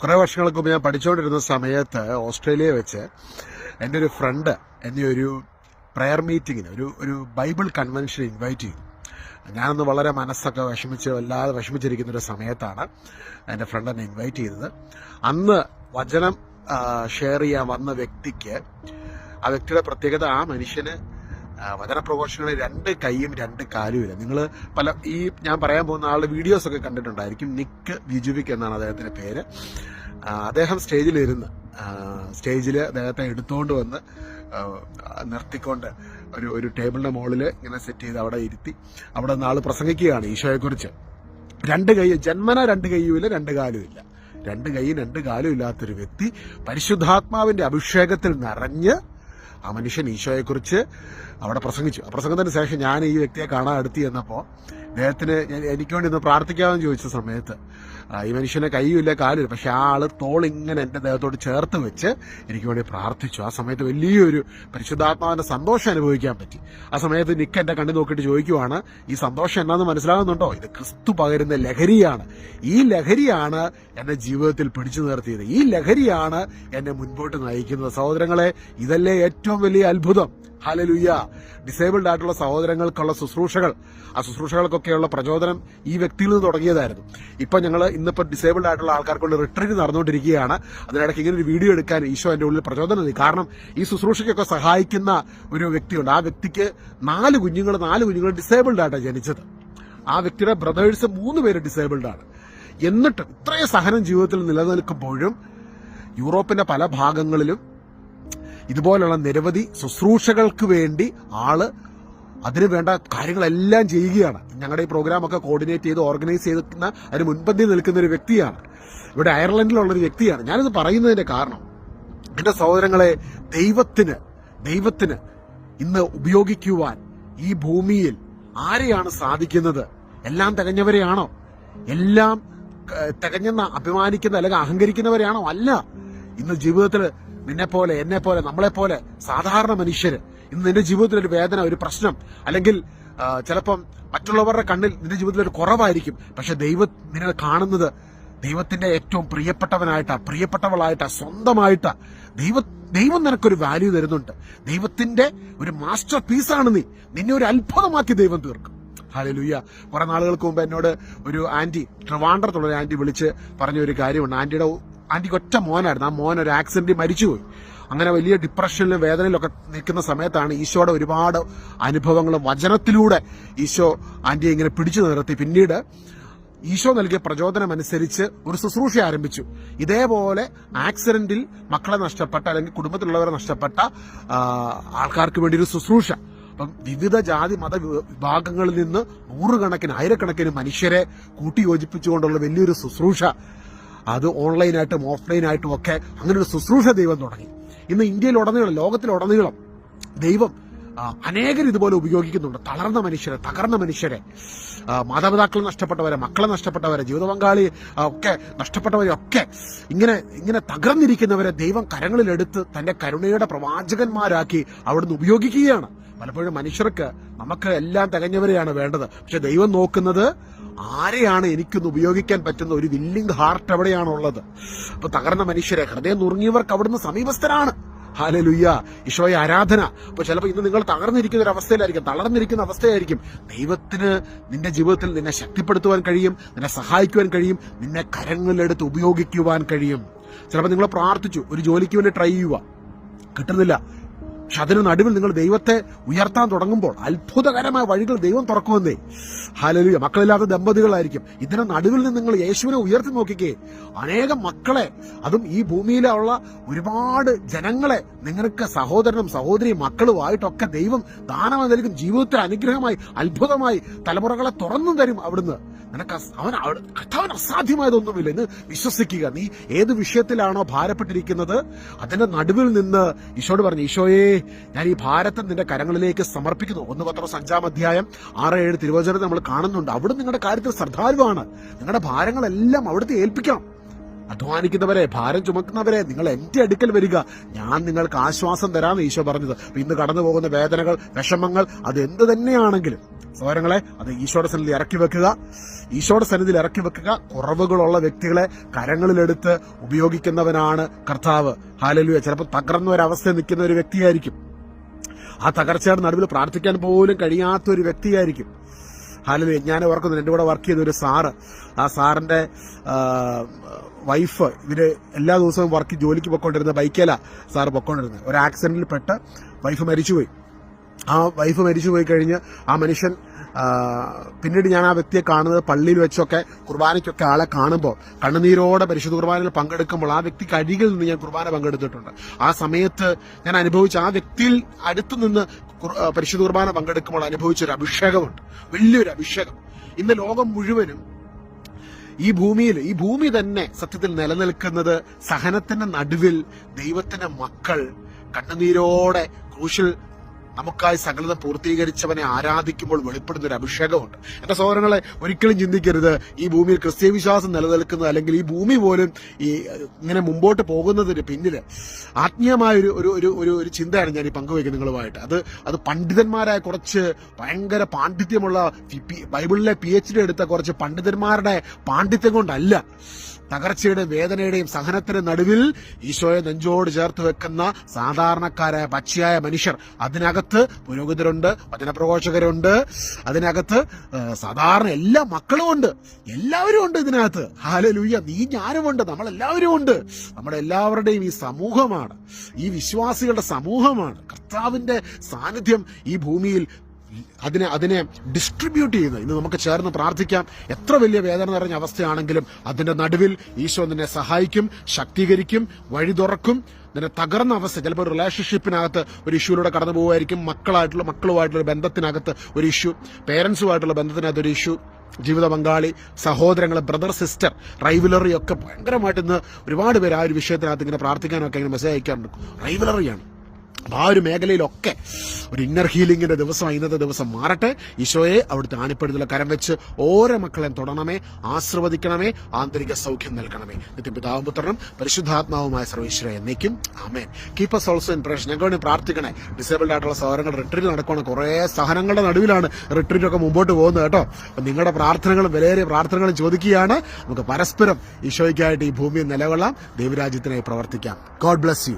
കുറേ വർഷങ്ങൾക്ക് മുമ്പ് ഞാൻ പഠിച്ചുകൊണ്ടിരുന്ന സമയത്ത് ഓസ്ട്രേലിയ വെച്ച് എന്റെ ഒരു ഫ്രണ്ട് എന്നെ ഒരു പ്രെയർ മീറ്റിങ്ങിന് ഒരു ഒരു ബൈബിൾ കൺവെൻഷൻ ഇൻവൈറ്റ് ചെയ്തു. ഞാനൊന്ന് വളരെ മനസ്സൊക്കെ വിഷമിച്ച് വല്ലാതെ വിഷമിച്ചിരിക്കുന്ന ഒരു സമയത്താണ് എന്റെ ഫ്രണ്ട് എന്നെ ഇൻവൈറ്റ് ചെയ്തത്. അന്ന് വചനം ഷെയർ ചെയ്യാൻ വന്ന വ്യക്തിക്ക് ആ വ്യക്തിയുടെ പ്രത്യേകത ആ മനുഷ്യന് വചനപ്രഘോഷങ്ങളിൽ രണ്ട് കൈയും രണ്ട് കാലും ഇല്ല. നിങ്ങൾ പല ഈ ഞാൻ പറയാൻ പോകുന്ന ആളുടെ വീഡിയോസ് ഒക്കെ കണ്ടിട്ടുണ്ടായിരിക്കും. നിക്ക് വിജുവിക് എന്നാണ് അദ്ദേഹത്തിന്റെ പേര്. അദ്ദേഹം സ്റ്റേജിലിരുന്ന് സ്റ്റേജിൽ അദ്ദേഹത്തെ എടുത്തുകൊണ്ട് വന്ന് നിർത്തിക്കൊണ്ട് ഒരു ഒരു ടേബിളിന്റെ മുകളിൽ ഇങ്ങനെ സെറ്റ് ചെയ്ത് അവിടെ ഇരുത്തി അവിടെ നിന്ന് പ്രസംഗിക്കുകയാണ് ഈശോയെക്കുറിച്ച്. രണ്ട് കൈ ജന്മന രണ്ട് കൈയും ഇല്ല രണ്ട് കാലും ഇല്ല. രണ്ട് കൈയും രണ്ട് കാലും ഇല്ലാത്തൊരു വ്യക്തി പരിശുദ്ധാത്മാവിന്റെ അഭിഷേകത്തിൽ നിറഞ്ഞ് ആ മനുഷ്യൻ ഈശോയെക്കുറിച്ച് അവിടെ പ്രസംഗിച്ചു. ആ പ്രസംഗത്തിന് ശേഷം ഞാൻ ഈ വ്യക്തിയെ കാണാൻ എടുത്തി ചെന്നപ്പോൾ അദ്ദേഹത്തിന് എനിക്ക് വേണ്ടി ഒന്ന് പ്രാർത്ഥിക്കാമെന്ന് ചോദിച്ച സമയത്ത് ഈ മനുഷ്യനെ കൈയുമില്ല കാലില്ല പക്ഷെ ആ ആൾ ഇങ്ങനെ എന്റെ ദേഹത്തോട് ചേർത്ത് വെച്ച് എനിക്ക് വേണ്ടി പ്രാർത്ഥിച്ചു. ആ സമയത്ത് വലിയൊരു പരിശുദ്ധാത്മാവിന്റെ സന്തോഷം അനുഭവിക്കാൻ പറ്റി. ആ സമയത്ത് നിക്ക് എന്റെ കണ്ണു നോക്കിയിട്ട് ചോദിക്കുവാണ് ഈ സന്തോഷം എന്നാന്ന് മനസ്സിലാകുന്നുണ്ടോ? ഇത് ക്രിസ്തു പകരുന്ന ലഹരിയാണ്. ഈ ലഹരിയാണ് എന്റെ ജീവിതത്തിൽ പിടിച്ചു നിർത്തിയത്. ഈ ലഹരിയാണ് എന്നെ മുൻപോട്ട് നയിക്കുന്നത്. സഹോദരങ്ങളെ ഇതല്ലേ ഏറ്റവും വലിയ അത്ഭുതം. ഹലലുയ്യ ഡിസേബിൾഡ് ആയിട്ടുള്ള സഹോദരങ്ങൾക്കുള്ള ശുശ്രൂഷകൾ. ആ ശുശ്രൂഷകൾക്കൊക്കെയുള്ള പ്രചോദനം ഈ വ്യക്തിയിൽ നിന്ന് തുടങ്ങിയതായിരുന്നു. ഇപ്പൊ ഞങ്ങൾ ഇന്നിപ്പോൾ ഡിസേബിൾഡ് ആയിട്ടുള്ള ആൾക്കാർക്കുള്ള റിട്രീറ്റ് നടന്നുകൊണ്ടിരിക്കുകയാണ്. അതിനിടയ്ക്ക് ഇങ്ങനെ ഒരു വീഡിയോ എടുക്കാൻ ഈശോ എന്റെ ഉള്ളിൽ പ്രചോദനം നൽകി. കാരണം ഈ ശുശ്രൂഷയ്ക്കൊക്കെ സഹായിക്കുന്ന ഒരു വ്യക്തിയുണ്ട്. ആ വ്യക്തിക്ക് നാല് കുഞ്ഞുങ്ങൾ നാല് കുഞ്ഞുങ്ങൾ ഡിസേബിൾഡ് ആയിട്ടാണ് ജനിച്ചത്. ആ വ്യക്തിയുടെ ബ്രദേഴ്സ് മൂന്ന് പേര് ഡിസേബിൾഡ് ആണ്. എന്നിട്ടും ഇത്രയും സഹനം ജീവിതത്തിൽ നിലനിൽക്കുമ്പോഴും യൂറോപ്പിന്റെ പല ഭാഗങ്ങളിലും ഇതുപോലുള്ള നിരവധി ശുശ്രൂഷകൾക്ക് വേണ്ടി ആൾ അതിന് വേണ്ട കാര്യങ്ങളെല്ലാം ചെയ്യുകയാണ്. ഞങ്ങളുടെ ഈ പ്രോഗ്രാം ഒക്കെ കോർഡിനേറ്റ് ചെയ്ത് ഓർഗനൈസ് ചെയ്യുന്ന അതിന് മുൻപന്തി നിൽക്കുന്ന ഒരു വ്യക്തിയാണ്. ഇവിടെ അയർലൻഡിലുള്ള ഒരു വ്യക്തിയാണ്. ഞാനിത് പറയുന്നതിന്റെ കാരണം എന്റെ സഹോദരങ്ങളെ ദൈവത്തിന് ദൈവത്തിന് ഇന്ന് ഉപയോഗിക്കുവാൻ ഈ ഭൂമിയിൽ ആരെയാണ് സാധിക്കുന്നത്? എല്ലാം തികഞ്ഞവരെയാണോ? എല്ലാം തികഞ്ഞെന്ന് അഭിമാനിക്കുന്ന അല്ലെങ്കിൽ അഹങ്കരിക്കുന്നവരെയാണോ? അല്ല. ഇന്ന് ജീവിതത്തിൽ നിന്നെ പോലെ എന്നെ പോലെ നമ്മളെ പോലെ സാധാരണ മനുഷ്യര് ഇന്ന് നിന്റെ ജീവിതത്തിൽ ഒരു വേദന ഒരു പ്രശ്നം അല്ലെങ്കിൽ ചിലപ്പം മറ്റുള്ളവരുടെ കണ്ണിൽ നിന്റെ ജീവിതത്തിൽ ഒരു കുറവായിരിക്കും. പക്ഷെ ദൈവം നിന്നെ കാണുന്നത് ദൈവത്തിന്റെ ഏറ്റവും പ്രിയപ്പെട്ടവനായിട്ടാ പ്രിയപ്പെട്ടവളായിട്ടാ സ്വന്തമായിട്ടാ. ദൈവ ദൈവം നിനക്കൊരു വാല്യൂ തരുന്നുണ്ട്. ദൈവത്തിന്റെ ഒരു മാസ്റ്റർ പീസാണ് നീ. നിന്നെ ഒരു അത്ഭുതമാക്കി ദൈവം തീർക്കും. ഹാലലുയ്യ കുറെ നാളുകൾക്ക് മുമ്പ് എന്നോട് ഒരു ആന്റി ട്രിവാൻഡ്രത്തുള്ള ഒരു ആന്റി വിളിച്ച് പറഞ്ഞ ഒരു കാര്യമുണ്ട്. ആന്റിയുടെ ആന്റിക്ക് ഒറ്റ മോനായിരുന്നു. ആ മോൻ ഒരു ആക്സിഡന്റിൽ മരിച്ചുപോയി. അങ്ങനെ വലിയ ഡിപ്രഷനിലും വേദനയിലൊക്കെ നിൽക്കുന്ന സമയത്താണ് ഈശോയുടെ ഒരുപാട് അനുഭവങ്ങളും വചനത്തിലൂടെ ഈശോ ആന്റിയെ ഇങ്ങനെ പിടിച്ചു നിർത്തി. പിന്നീട് ഈശോ നൽകിയ പ്രചോദനം അനുസരിച്ച് ഒരു ശുശ്രൂഷ ആരംഭിച്ചു. ഇതേപോലെ ആക്സിഡന്റിൽ മക്കളെ നഷ്ടപ്പെട്ട അല്ലെങ്കിൽ കുടുംബത്തിലുള്ളവരെ നഷ്ടപ്പെട്ട ആൾക്കാർക്ക് വേണ്ടി ഒരു ശുശ്രൂഷ. അപ്പം വിവിധ ജാതി മത വിഭാഗങ്ങളിൽ നിന്ന് നൂറുകണക്കിന് ആയിരക്കണക്കിന് മനുഷ്യരെ കൂട്ടിയോജിപ്പിച്ചുകൊണ്ടുള്ള വലിയൊരു ശുശ്രൂഷ അത് ഓൺലൈനായിട്ടും ഓഫ്ലൈനായിട്ടും ഒക്കെ അങ്ങനെ ഒരു ശുശ്രൂഷ ദൈവം തുടങ്ങി. ഇന്ന് ഇന്ത്യയിലുടനീളം ലോകത്തിലുടനീളം ദൈവം അനേകർ ഇതുപോലെ ഉപയോഗിക്കുന്നുണ്ട്. തളർന്ന മനുഷ്യരെ തകർന്ന മനുഷ്യരെ. മാതാപിതാക്കൾ നഷ്ടപ്പെട്ടവരെ മക്കളെ നഷ്ടപ്പെട്ടവരെ ജീവിത പങ്കാളി ഒക്കെ നഷ്ടപ്പെട്ടവരെ ഒക്കെ ഇങ്ങനെ ഇങ്ങനെ തകർന്നിരിക്കുന്നവരെ ദൈവം കരങ്ങളിലെടുത്ത് തന്റെ കരുണയുടെ പ്രവാചകന്മാരാക്കി അവിടുന്ന് ഉപയോഗിക്കുകയാണ്. പലപ്പോഴും മനുഷ്യർക്ക് നമുക്ക് എല്ലാം തികഞ്ഞവരെയാണ് വേണ്ടത്. പക്ഷെ ദൈവം നോക്കുന്നത് ആരെയാണ് എനിക്കൊന്ന് ഉപയോഗിക്കാൻ പറ്റുന്ന ഒരു വില്ലിംഗ് ഹാർട്ട് എവിടെയാണുള്ളത്? അപ്പൊ തകർന്ന മനുഷ്യരെ ഹൃദയം നുറുങ്ങിയവർക്ക് അവിടുന്ന് സമീപസ്ഥരാണ്. ഹാലലുയ്യ ഈശോയെ ആരാധന. അപ്പൊ ചിലപ്പോൾ ഇന്ന് നിങ്ങൾ തകർന്നിരിക്കുന്ന ഒരു അവസ്ഥയിലായിരിക്കും തളർന്നിരിക്കുന്ന അവസ്ഥയായിരിക്കും. ദൈവത്തിന് നിന്റെ ജീവിതത്തിൽ നിന്നെ ശക്തിപ്പെടുത്തുവാൻ കഴിയും നിന്നെ സഹായിക്കുവാൻ കഴിയും നിന്നെ കരങ്ങളിലെടുത്ത് ഉപയോഗിക്കുവാൻ കഴിയും. ചിലപ്പോൾ നിങ്ങൾ പ്രാർത്ഥിച്ചു ഒരു ജോലിക്ക് വേണ്ടി ട്രൈ ചെയ്യുക കിട്ടുന്നില്ല. പക്ഷെ അതിന് നടുവിൽ നിങ്ങൾ ദൈവത്തെ ഉയർത്താൻ തുടങ്ങുമ്പോൾ അത്ഭുതകരമായ വഴികൾ ദൈവം തുറക്കുമെന്നേ. ഹാലലുയ മക്കളില്ലാത്ത ദമ്പതികളായിരിക്കും. ഇതിന് നടുവിൽ നിന്ന് നിങ്ങൾ യേശുവിനെ ഉയർത്തി നോക്കിക്കേ. അനേകം മക്കളെ അതും ഈ ഭൂമിയിലുള്ള ഒരുപാട് ജനങ്ങളെ നിങ്ങൾക്ക് സഹോദരനും സഹോദരിയും മക്കളുമായിട്ടൊക്കെ ദൈവം ദാനമായി നൽകും ജീവിതത്തിൽ അനുഗ്രഹമായി അത്ഭുതമായി തലമുറകളെ തുറന്നു തരും അവിടുന്ന്. നിനക്ക് അവൻ കർത്താവിന് അസാധ്യമായതൊന്നുമില്ല എന്ന് വിശ്വസിക്കുക. നീ ഏത് വിഷയത്തിലാണോ ഭാരപ്പെട്ടിരിക്കുന്നത് അതിന്റെ നടുവിൽ നിന്ന് ഈശോട് പറഞ്ഞു ഈശോയെ ഞാൻ ഈ ഭാരത്തെ നിന്റെ കരങ്ങളിലേക്ക് സമർപ്പിക്കുന്നു. ഒന്ന് പത്രം അഞ്ചാം അധ്യായം ആറ് ഏഴ് തിരുവചനം നമ്മൾ കാണുന്നുണ്ട്. അവിടെ നിങ്ങളുടെ കാര്യത്തിൽ ശ്രദ്ധാലുവാണ്. നിങ്ങളുടെ ഭാരങ്ങളെല്ലാം അവിടുത്തെ ഏൽപ്പിക്കാം അധ്വാനിക്കുന്നവരെ ഭാരം ചുമക്കുന്നവരെ നിങ്ങൾ എന്റെ അടുക്കൽ വരിക. ഞാൻ നിങ്ങൾക്ക് ആശ്വാസം തരാമെന്ന് ഈശോ പറഞ്ഞത്. ഇന്ന് കടന്നു പോകുന്ന വേദനകൾ വിഷമങ്ങൾ അത് എന്ത് തന്നെയാണെങ്കിലും സഹോദരങ്ങളെ അത് ഈശോയുടെ സന്നിധി ഇറക്കി വെക്കുക. ഈശോയുടെ സന്നിധിയിൽ ഇറക്കി വെക്കുക. കുറവുകളുള്ള വ്യക്തികളെ കരങ്ങളിലെടുത്ത് ഉപയോഗിക്കുന്നവനാണ് കർത്താവ്. ഹാലലുയ ചിലപ്പോൾ തകർന്ന ഒരവസ്ഥ നിൽക്കുന്ന ഒരു വ്യക്തിയായിരിക്കും. ആ തകർച്ചയുടെ നടുവിൽ പ്രാർത്ഥിക്കാൻ പോലും കഴിയാത്ത ഒരു വ്യക്തിയായിരിക്കും. ഹാലലുയ ഞാൻ ഓർക്കുന്നു എന്റെ കൂടെ വർക്ക് ചെയ്ത ഒരു സാറ്. ആ സാറിന്റെ വൈഫ് ഇവർ എല്ലാ ദിവസവും വർക്ക് ജോലിക്ക് പൊക്കോണ്ടിരുന്ന ബൈക്കേല സാറ് പൊക്കോണ്ടിരുന്നത് ഒരു ആക്സിഡന്റിൽ പെട്ട് വൈഫ് മരിച്ചുപോയി. ആ വൈഫ് മരിച്ചു പോയി കഴിഞ്ഞ് ആ മനുഷ്യൻ പിന്നീട് ഞാൻ ആ വ്യക്തിയെ കാണുന്നത് പള്ളിയിൽ വെച്ചൊക്കെ കുർബാനയ്ക്കൊക്കെ ആളെ കാണുമ്പോൾ കണ്ണുനീരോടെ പരിശുദ്ധ കുർബാനയിൽ പങ്കെടുക്കുമ്പോൾ ആ വ്യക്തിക്ക് അരികിൽ നിന്ന് ഞാൻ കുർബാന പങ്കെടുത്തിട്ടുണ്ട്. ആ സമയത്ത് ഞാൻ അനുഭവിച്ച ആ വ്യക്തിയിൽ അടുത്തു നിന്ന് പരിശുദ്ധ കുർബാന പങ്കെടുക്കുമ്പോൾ അനുഭവിച്ച ഒരു അഭിഷേകമുണ്ട്. വലിയൊരു അഭിഷേകം. ഇന്ന് ലോകം മുഴുവനും ഈ ഭൂമിയിൽ ഈ ഭൂമി തന്നെ സത്യത്തിൽ നിലനിൽക്കുന്നത് സഹനത്തിന്റെ നടുവിൽ ദൈവത്തിന്റെ മക്കൾ കണ്ണുനീരോടെ ക്രൂശിൽ നമുക്കായി സകലത പൂർത്തീകരിച്ചവനെ ആരാധിക്കുമ്പോൾ വെളിപ്പെടുന്ന ഒരു അഭിഷേകമുണ്ട്. എന്റെ സഹോദരങ്ങളെ ഒരിക്കലും ചിന്തിക്കരുത്. ഈ ഭൂമിയിൽ ക്രിസ്ത്യ വിശ്വാസം നിലനിൽക്കുന്നത് അല്ലെങ്കിൽ ഈ ഭൂമി പോലും ഈ ഇങ്ങനെ മുമ്പോട്ട് പോകുന്നതിന് പിന്നിൽ ആത്മീയമായ ഒരു ഒരു ഒരു ഒരു ചിന്തയാണ് ഞാൻ ഈ പങ്കുവയ്ക്കുന്നത് നിങ്ങളുമായിട്ട്. അത് അത് പണ്ഡിതന്മാരായ കുറച്ച് ഭയങ്കര പാണ്ഡിത്യമുള്ള ബൈബിളിലെ പി എച്ച് ഡി എടുത്ത കുറച്ച് പണ്ഡിതന്മാരുടെ പാണ്ഡിത്യം കൊണ്ടല്ല തകർച്ചയുടെയും വേദനയുടെയും സഹനത്തിന്റെ നടുവിൽ ഈശോയെ നെഞ്ചോട് ചേർത്ത് വെക്കുന്ന സാധാരണക്കാരായ പച്ചയായ മനുഷ്യർ അതിനകത്ത് പുരോഹിതരുണ്ട് വചനപ്രഘോഷകരുണ്ട്. അതിനകത്ത് സാധാരണ എല്ലാ മക്കളും ഉണ്ട്. എല്ലാവരും ഉണ്ട് ഇതിനകത്ത്. ഹാലലൂയ്യ നീ ഞാനുമുണ്ട് നമ്മളെല്ലാവരും ഉണ്ട്. നമ്മുടെ എല്ലാവരുടെയും ഈ സമൂഹമാണ്. ഈ വിശ്വാസികളുടെ സമൂഹമാണ്. കർത്താവിന്റെ സാന്നിധ്യം ഈ ഭൂമിയിൽ അതിനെ അതിനെ ഡിസ്ട്രിബ്യൂട്ട് ചെയ്യുന്നത്. ഇന്ന് നമുക്ക് ചേർന്ന് പ്രാർത്ഥിക്കാം. എത്ര വലിയ വേദന നിറഞ്ഞ അവസ്ഥയാണെങ്കിലും അതിന്റെ നടുവിൽ ഈശോ നിന്നെ സഹായിക്കും ശക്തീകരിക്കും വഴി തുറക്കും നിന്നെ തകർന്ന അവസ്ഥ. ചിലപ്പോൾ റിലേഷൻഷിപ്പിനകത്ത് ഒരു ഇഷ്യൂലൂടെ കടന്നു പോകുമായിരിക്കും. മക്കളായിട്ടുള്ള മക്കളുമായിട്ടുള്ള ബന്ധത്തിനകത്ത് ഒരു ഇഷ്യൂ പേരൻസുമായിട്ടുള്ള ബന്ധത്തിനകത്ത് ഒരു ഇഷ്യൂ ജീവിത പങ്കാളി സഹോദരങ്ങൾ ബ്രദർ സിസ്റ്റർ റൈവലറി ഒക്കെ ഭയങ്കരമായിട്ട് ഇന്ന് ഒരുപാട് പേര് ആ ഒരു വിഷയത്തിനകത്ത് ഇങ്ങനെ പ്രാർത്ഥിക്കാനൊക്കെ ഇങ്ങനെ മെസ്സേജ് അയക്കാറുണ്ട്. റൈവലറിയാണ് ആ ഒരു മേഖലയിലൊക്കെ ഒരു ഇന്നർ ഹീലിംഗിന്റെ ദിവസം ഇന്നത്തെ ദിവസം മാറട്ടെ. ഈശോയെ അവിടുത്തെ ആണിപ്പെടുത്തുള്ള കരം വെച്ച് ഓരോ മക്കളെയും തൊടണമേ ആശ്രവദിക്കണമേ ആന്തരിക സൗഖ്യം നൽകണമേ. നിത്യപിതാവും പുത്രനും പരിശുദ്ധാത്മാവുമായ സർവീശ്വര എന്നേക്കും. ആമേൻ. Keep us also in prayers ഞങ്ങൾ പ്രാർത്ഥിക്കണേ. ഡിസേബിൾഡ് ആയിട്ടുള്ള സഹോദരങ്ങൾ റിട്രീറ്റ് നടക്കുകയാണ് കുറേ സഹനങ്ങളുടെ നടുവിലാണ് റിട്രീറ്റ് ഒക്കെ മുമ്പോട്ട് പോകുന്നത് കേട്ടോ. അപ്പം നിങ്ങളുടെ പ്രാർത്ഥനകളും വിലയേറിയ പ്രാർത്ഥനകളും ചോദിക്കുകയാണ്. നമുക്ക് പരസ്പരം ഈശോയ്ക്കായിട്ട് ഈ ഭൂമിയിൽ നിലകൊള്ളാം. ദൈവരാജ്യത്തിനായി പ്രവർത്തിക്കാം. God bless you